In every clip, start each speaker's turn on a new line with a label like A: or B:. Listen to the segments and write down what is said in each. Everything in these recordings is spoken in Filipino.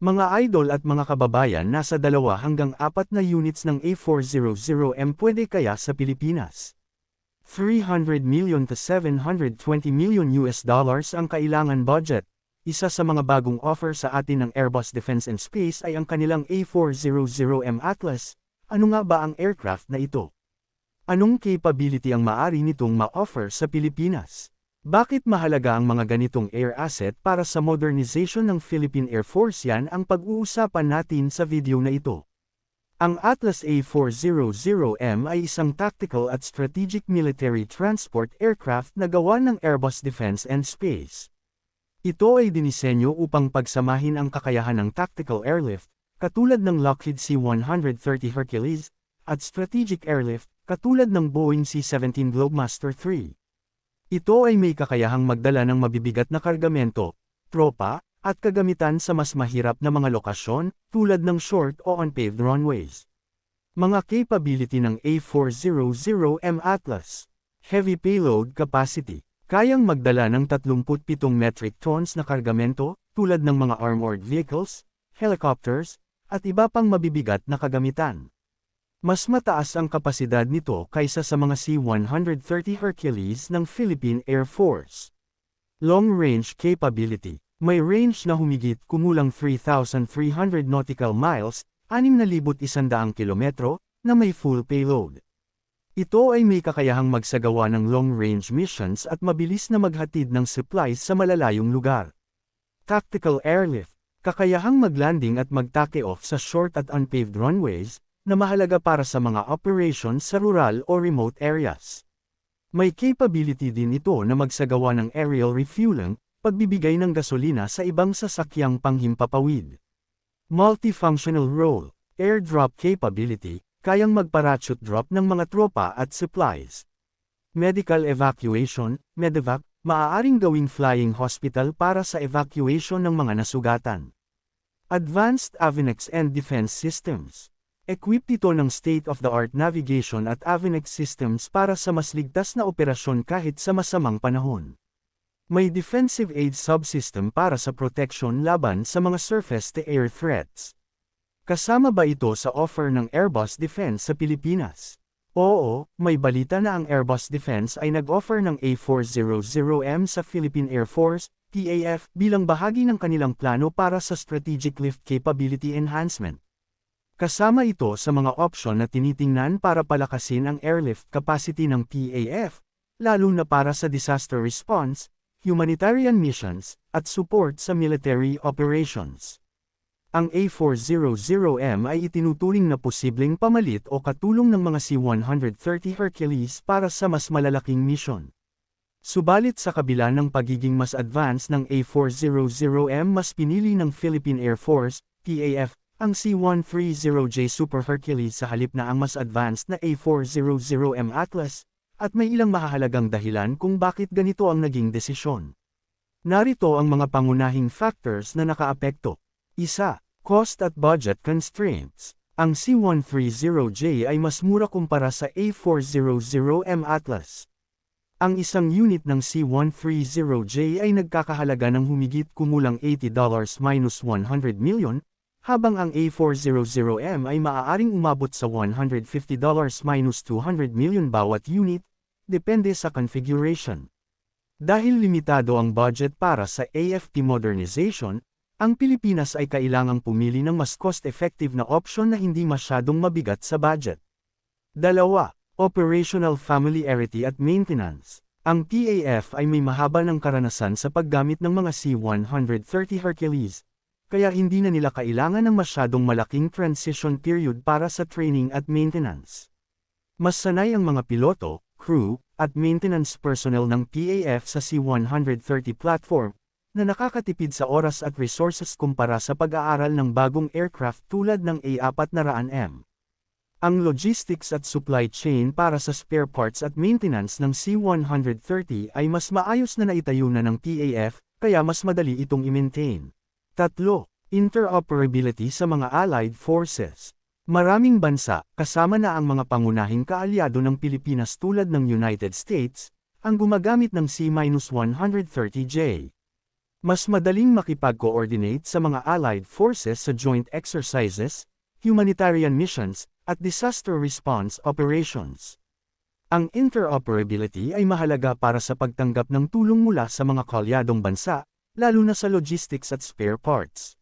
A: Mga idol at mga kababayan nasa dalawa hanggang apat na units ng A400M pwede kaya sa Pilipinas. 300 million to 720 million US dollars ang kailangan budget. Isa sa mga bagong offer sa atin ng Airbus Defense and Space ay ang kanilang A400M Atlas. Ano nga ba ang aircraft na ito? Anong capability ang maari nitong ma-offer sa Pilipinas? Bakit mahalaga ang mga ganitong air asset para sa modernization ng Philippine Air Force yan ang pag-uusapan natin sa video na ito. Ang Atlas A400M ay isang tactical at strategic military transport aircraft na gawa ng Airbus Defense and Space. Ito ay dinisenyo upang pagsamahin ang kakayahan ng tactical airlift, katulad ng Lockheed C-130 Hercules, at strategic airlift, katulad ng Boeing C-17 Globemaster III. Ito ay may kakayahang magdala ng mabibigat na kargamento, tropa, at kagamitan sa mas mahirap na mga lokasyon, tulad ng short o unpaved runways. Mga capability ng A400M Atlas Heavy Payload Capacity Kayang magdala ng 37 metric tons na kargamento, tulad ng mga armored vehicles, helicopters, at iba pang mabibigat na kagamitan. Mas mataas ang kapasidad nito kaysa sa mga C-130 Hercules ng Philippine Air Force. Long Range Capability may range na humigit kumulang 3,300 nautical miles, 6,100 kilometro, na may full payload. Ito ay may kakayahang magsagawa ng long-range missions at mabilis na maghatid ng supplies sa malalayong lugar. Tactical Airlift, kakayahang maglanding at mag-take off sa short at unpaved runways, na mahalaga para sa mga operations sa rural o remote areas. May capability din ito na magsagawa ng aerial refueling, pagbibigay ng gasolina sa ibang sasakyang panghimpapawid. Multifunctional role, airdrop capability, kayang magparachute drop ng mga tropa at supplies. Medical evacuation, medevac, maaaring gawing flying hospital para sa evacuation ng mga nasugatan. Advanced Avionics and Defense Systems. Equipped ito ng state-of-the-art navigation at avionics systems para sa mas ligtas na operasyon kahit sa masamang panahon. May defensive aid subsystem para sa protection laban sa mga surface-to-air threats. Kasama ba ito sa offer ng Airbus Defense sa Pilipinas? Oo, may balita na ang Airbus Defense ay nag-offer ng A400M sa Philippine Air Force, PAF, bilang bahagi ng kanilang plano para sa Strategic Lift Capability Enhancement. Kasama ito sa mga opsyon na tinitingnan para palakasin ang airlift capacity ng PAF, lalo na para sa disaster response, humanitarian missions, at support sa military operations. Ang A400M ay itinuturing na posibleng pamalit o katulong ng mga C-130 Hercules para sa mas malalaking mission. Subalit sa kabila ng pagiging mas advanced ng A400M mas pinili ng Philippine Air Force, PAF, ang C-130J Super Hercules sa halip na ang mas advanced na A400M Atlas, at may ilang mahahalagang dahilan kung bakit ganito ang naging desisyon. Narito ang mga pangunahing factors na nakaapekto. Isa, cost at budget constraints. Ang C130J ay mas mura kumpara sa A400M Atlas. Ang isang unit ng C130J ay nagkakahalaga ng humigit kumulang $80 minus 100 million, habang ang A400M ay maaaring umabot sa $150 minus 200 million bawat unit, depende sa configuration. Dahil limitado ang budget para sa AFP modernization, ang Pilipinas ay kailangang pumili ng mas cost-effective na option na hindi masyadong mabigat sa budget. Dalawa, Operational Familiarity at Maintenance. Ang PAF ay may mahaba ng karanasan sa paggamit ng mga C-130 Hercules, kaya hindi na nila kailangan ng masyadong malaking transition period para sa training at maintenance. Mas sanay ang mga piloto, crew, at maintenance personnel ng PAF sa C-130 platform, na nakakatipid sa oras at resources kumpara sa pag-aaral ng bagong aircraft tulad ng A400M. Ang logistics at supply chain para sa spare parts at maintenance ng C-130 ay mas maayos na naitayo na ng PAF, kaya mas madali itong i-maintain. Tatlo, interoperability sa mga allied forces. Maraming bansa, kasama na ang mga pangunahing kaalyado ng Pilipinas tulad ng United States, ang gumagamit ng C-130J. Mas madaling makipag-coordinate sa mga allied forces sa joint exercises, humanitarian missions, at disaster response operations. Ang interoperability ay mahalaga para sa pagtanggap ng tulong mula sa mga kalyadong bansa, lalo na sa logistics at spare parts.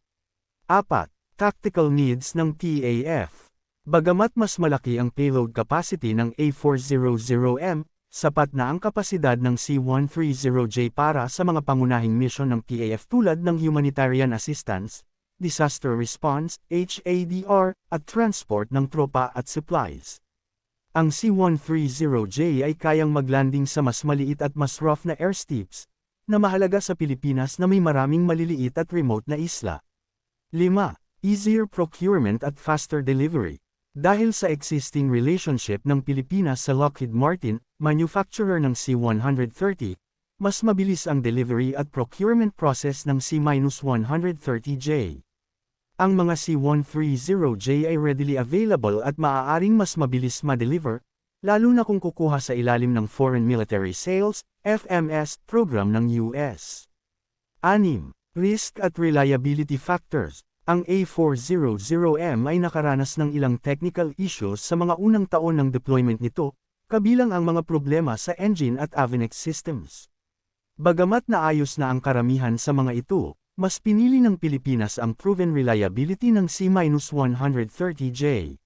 A: 4. Tactical needs ng TAF. Bagamat mas malaki ang payload capacity ng A400M, sapat na ang kapasidad ng C-130J para sa mga pangunahing misyon ng PAF tulad ng humanitarian assistance, disaster response, HADR, at transport ng tropa at supplies. Ang C-130J ay kayang maglanding sa mas maliit at mas rough na airstrips, na mahalaga sa Pilipinas na may maraming maliliit at remote na isla. 5. Easier procurement at faster delivery. Dahil sa existing relationship ng Pilipinas sa Lockheed Martin, manufacturer ng C-130, mas mabilis ang delivery at procurement process ng C-130J. Ang mga C-130J ay readily available at maaaring mas mabilis ma-deliver, lalo na kung kukuha sa ilalim ng Foreign Military Sales, FMS, program ng US. 6. Risk at Reliability Factors Ang A400M ay nakaranas ng ilang technical issues sa mga unang taon ng deployment nito, kabilang ang mga problema sa engine at avionics systems. Bagamat naayos na ang karamihan sa mga ito, mas pinili ng Pilipinas ang proven reliability ng C-130J.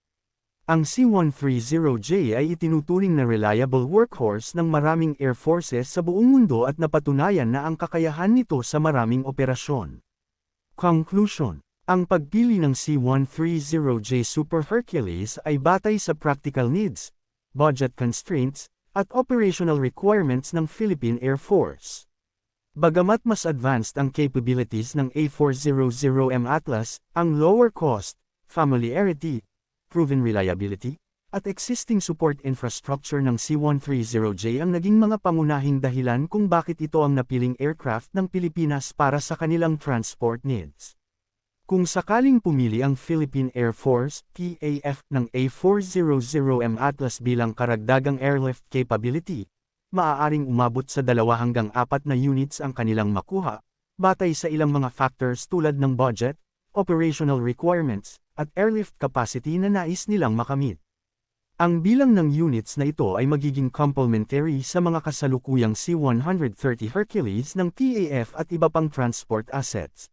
A: Ang C-130J ay itinuturing na reliable workhorse ng maraming air forces sa buong mundo at napatunayan na ang kakayahan nito sa maraming operasyon. Conclusion Ang pagpili ng C-130J Super Hercules ay batay sa practical needs, budget constraints, at operational requirements ng Philippine Air Force. Bagamat mas advanced ang capabilities ng A400M Atlas, ang lower cost, familiarity, proven reliability, at existing support infrastructure ng C-130J ang naging mga pangunahing dahilan kung bakit ito ang napiling aircraft ng Pilipinas para sa kanilang transport needs. Kung sakaling pumili ang Philippine Air Force, PAF, ng A400M Atlas bilang karagdagang airlift capability, maaaring umabot sa dalawa hanggang apat na units ang kanilang makuha, batay sa ilang mga factors tulad ng budget, operational requirements, at airlift capacity na nais nilang makamit. Ang bilang ng units na ito ay magiging complementary sa mga kasalukuyang C-130 Hercules ng PAF at iba pang transport assets.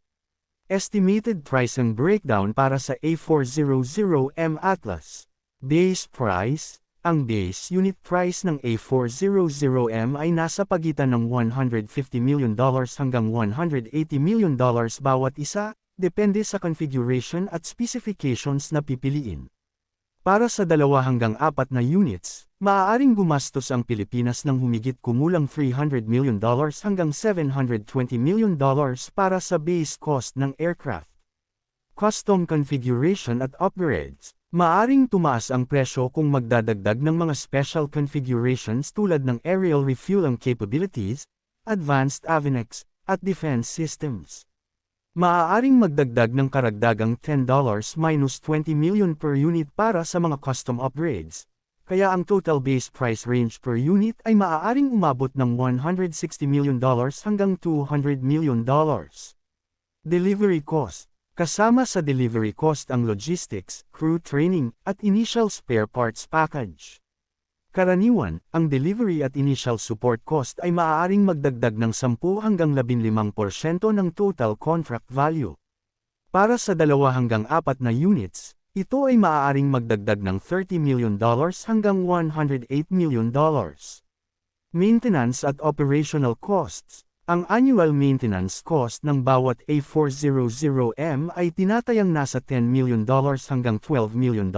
A: Estimated pricing breakdown para sa A400M Atlas. Base price, ang base unit price ng A400M ay nasa pagitan ng $150 million hanggang $180 million bawat isa, depende sa configuration at specifications na pipiliin. Para sa dalawa hanggang apat na units, maaaring gumastos ang Pilipinas ng humigit kumulang $300 million hanggang $720 million para sa base cost ng aircraft. Custom configuration at upgrades Maaring tumaas ang presyo kung magdadagdag ng mga special configurations tulad ng aerial refueling capabilities, advanced avionics, at defense systems. Maaaring magdagdag ng karagdagang $10-20 million per unit para sa mga custom upgrades, kaya ang total base price range per unit ay maaaring umabot ng $160 million hanggang $200 million. Delivery cost Kasama sa delivery cost ang logistics, crew training, at initial spare parts package. Karaniwan, ang delivery at initial support cost ay maaaring magdagdag ng 10 hanggang 15% ng total contract value. Para sa dalawa hanggang apat na units, ito ay maaaring magdagdag ng $30 million hanggang $108 million. Maintenance at operational costs ang annual maintenance cost ng bawat A400M ay tinatayang nasa $10 million hanggang $12 million,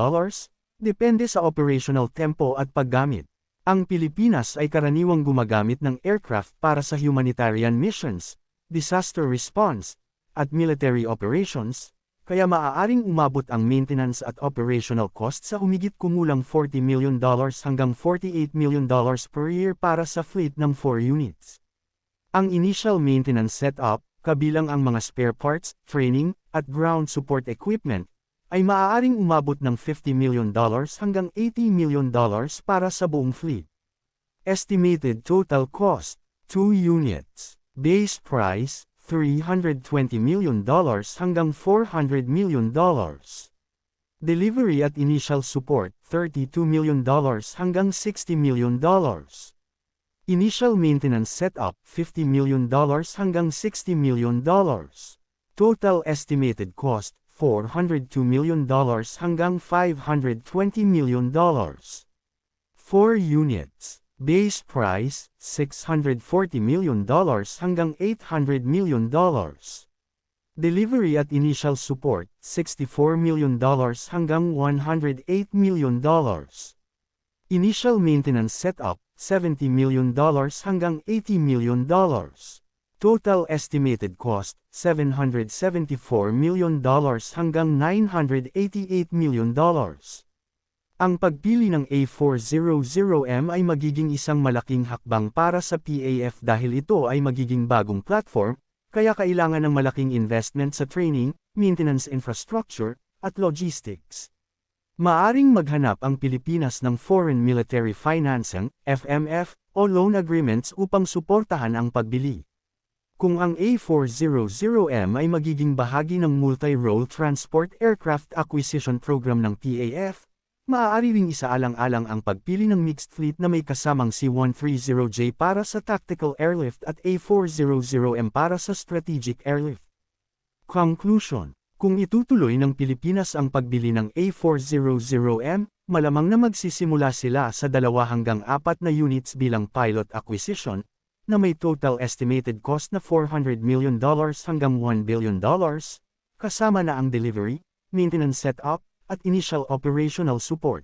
A: depende sa operational tempo at paggamit. Ang Pilipinas ay karaniwang gumagamit ng aircraft para sa humanitarian missions, disaster response, at military operations, kaya maaaring umabot ang maintenance at operational cost sa humigit kumulang $40 million hanggang $48 million per year para sa fleet ng 4 units. Ang initial maintenance setup, kabilang ang mga spare parts, training, at ground support equipment, ay maaaring umabot ng $50 million hanggang $80 million para sa buong fleet. Estimated total cost, 2 units. Base price, $320 million hanggang $400 million. Delivery at initial support, $32 million hanggang $60 million. Initial maintenance setup, $50 million hanggang $60 million. Total estimated cost, $402 million hanggang $520 million. 4 units. Base price, $640 million hanggang $800 million. Delivery at initial support, $64 million hanggang $108 million. Initial maintenance setup, $70 million hanggang $80 million. Total estimated cost, $774 million hanggang $988 million. Ang pagpili ng A400M ay magiging isang malaking hakbang para sa PAF dahil ito ay magiging bagong platform, kaya kailangan ng malaking investment sa training, maintenance infrastructure, at logistics. Maaring maghanap ang Pilipinas ng Foreign Military Financing, FMF, o loan agreements upang suportahan ang pagbili. Kung ang A400M ay magiging bahagi ng Multi-Role Transport Aircraft Acquisition Program ng PAF, Maaari ring isaalang-alang ang pagpili ng mixed fleet na may kasamang C-130J para sa tactical airlift at A-400M para sa strategic airlift. Conclusion Kung itutuloy ng Pilipinas ang pagbili ng A-400M, malamang na magsisimula sila sa dalawa hanggang apat na units bilang pilot acquisition, na may total estimated cost na $400 million hanggang $1 billion, kasama na ang delivery, maintenance setup, at initial operational support.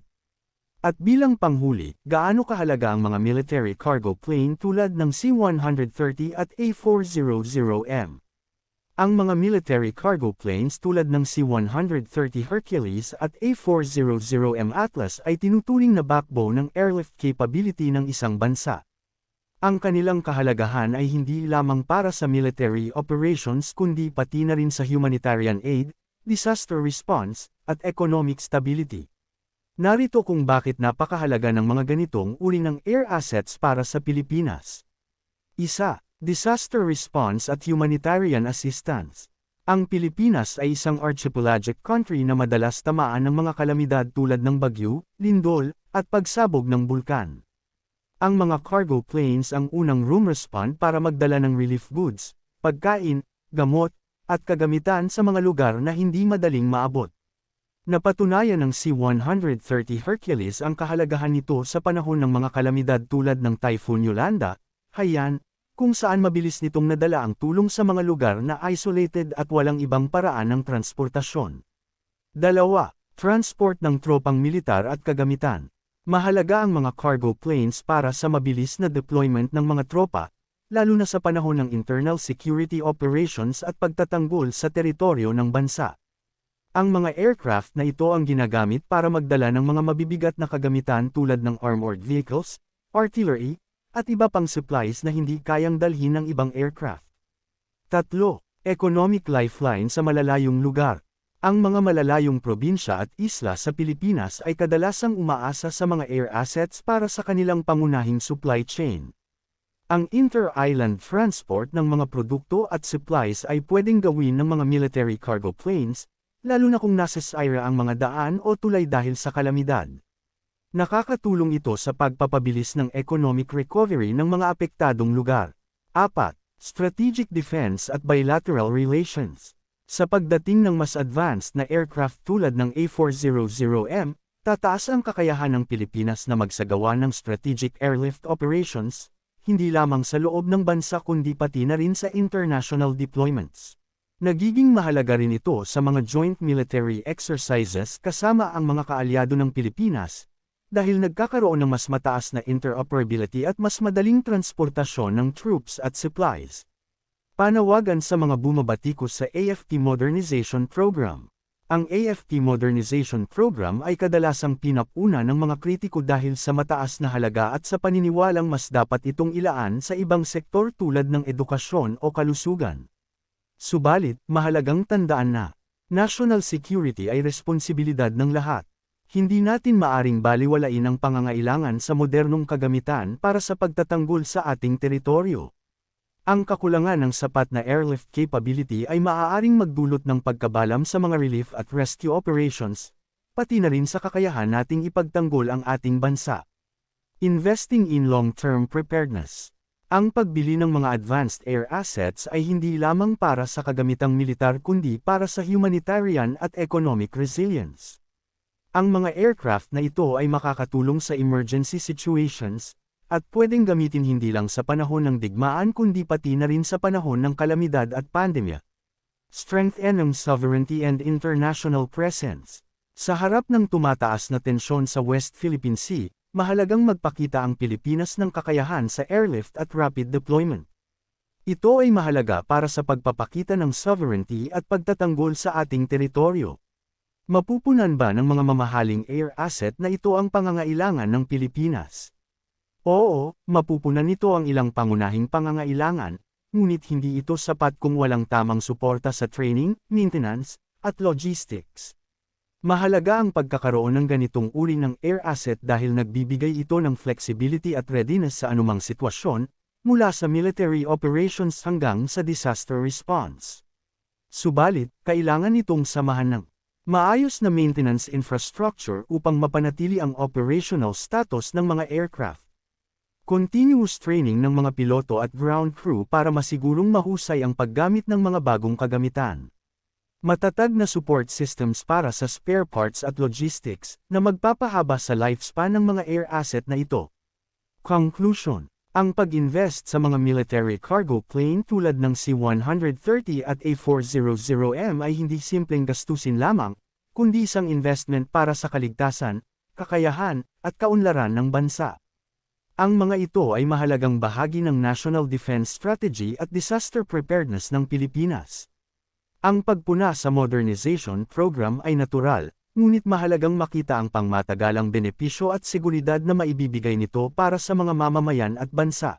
A: At bilang panghuli, gaano kahalaga ang mga military cargo plane tulad ng C-130 at A-400M? Ang mga military cargo planes tulad ng C-130 Hercules at A-400M Atlas ay tinuturing na backbone ng airlift capability ng isang bansa. Ang kanilang kahalagahan ay hindi lamang para sa military operations kundi pati na rin sa humanitarian aid, disaster response, at economic stability. Narito kung bakit napakahalaga ng mga ganitong uri ng air assets para sa Pilipinas. Isa, Disaster Response at Humanitarian Assistance. Ang Pilipinas ay isang archipelagic country na madalas tamaan ng mga kalamidad tulad ng bagyo, lindol, at pagsabog ng bulkan. Ang mga cargo planes ang unang room respond para magdala ng relief goods, pagkain, gamot, at kagamitan sa mga lugar na hindi madaling maabot. Napatunayan ng C-130 Hercules ang kahalagahan nito sa panahon ng mga kalamidad tulad ng Typhoon Yolanda, Haiyan, kung saan mabilis nitong nadala ang tulong sa mga lugar na isolated at walang ibang paraan ng transportasyon. Dalawa, transport ng tropang militar at kagamitan. Mahalaga ang mga cargo planes para sa mabilis na deployment ng mga tropa, lalo na sa panahon ng internal security operations at pagtatanggol sa teritoryo ng bansa. Ang mga aircraft na ito ang ginagamit para magdala ng mga mabibigat na kagamitan tulad ng armored vehicles, artillery, at iba pang supplies na hindi kayang dalhin ng ibang aircraft. Tatlo, economic lifeline sa malalayong lugar. Ang mga malalayong probinsya at isla sa Pilipinas ay kadalasang umaasa sa mga air assets para sa kanilang pangunahing supply chain. Ang inter-island transport ng mga produkto at supplies ay pwedeng gawin ng mga military cargo planes, lalo na kung nasa ang mga daan o tulay dahil sa kalamidad. Nakakatulong ito sa pagpapabilis ng economic recovery ng mga apektadong lugar. 4. Strategic Defense at Bilateral Relations Sa pagdating ng mas advanced na aircraft tulad ng A400M, tataas ang kakayahan ng Pilipinas na magsagawa ng strategic airlift operations, hindi lamang sa loob ng bansa kundi pati na rin sa international deployments. Nagiging mahalaga rin ito sa mga joint military exercises kasama ang mga kaalyado ng Pilipinas, dahil nagkakaroon ng mas mataas na interoperability at mas madaling transportasyon ng troops at supplies. Panawagan sa mga bumabatikos sa AFP Modernization Program. Ang AFP Modernization Program ay kadalasang pinapuna ng mga kritiko dahil sa mataas na halaga at sa paniniwalang mas dapat itong ilaan sa ibang sektor tulad ng edukasyon o kalusugan. Subalit, mahalagang tandaan na, national security ay responsibilidad ng lahat. Hindi natin maaring baliwalain ang pangangailangan sa modernong kagamitan para sa pagtatanggol sa ating teritoryo. Ang kakulangan ng sapat na airlift capability ay maaaring magdulot ng pagkabalam sa mga relief at rescue operations, pati na rin sa kakayahan nating ipagtanggol ang ating bansa. Investing in long-term preparedness Ang pagbili ng mga advanced air assets ay hindi lamang para sa kagamitang militar kundi para sa humanitarian at economic resilience. Ang mga aircraft na ito ay makakatulong sa emergency situations, at pwedeng gamitin hindi lang sa panahon ng digmaan kundi pati na rin sa panahon ng kalamidad at pandemya. Strengthen ang sovereignty and international presence. Sa harap ng tumataas na tensyon sa West Philippine Sea, mahalagang magpakita ang Pilipinas ng kakayahan sa airlift at rapid deployment. Ito ay mahalaga para sa pagpapakita ng sovereignty at pagtatanggol sa ating teritoryo. Mapupunan ba ng mga mamahaling air asset na ito ang pangangailangan ng Pilipinas? Oo, mapupunan nito ang ilang pangunahing pangangailangan, ngunit hindi ito sapat kung walang tamang suporta sa training, maintenance, at logistics. Mahalaga ang pagkakaroon ng ganitong uri ng air asset dahil nagbibigay ito ng flexibility at readiness sa anumang sitwasyon, mula sa military operations hanggang sa disaster response. Subalit, kailangan itong samahan ng maayos na maintenance infrastructure upang mapanatili ang operational status ng mga aircraft. Continuous training ng mga piloto at ground crew para masigurong mahusay ang paggamit ng mga bagong kagamitan. Matatag na support systems para sa spare parts at logistics na magpapahaba sa lifespan ng mga air asset na ito. Conclusion Ang pag-invest sa mga military cargo plane tulad ng C-130 at A-400M ay hindi simpleng gastusin lamang, kundi isang investment para sa kaligtasan, kakayahan, at kaunlaran ng bansa. Ang mga ito ay mahalagang bahagi ng National Defense Strategy at Disaster Preparedness ng Pilipinas. Ang pagpuna sa modernization program ay natural, ngunit mahalagang makita ang pangmatagalang benepisyo at seguridad na maibibigay nito para sa mga mamamayan at bansa.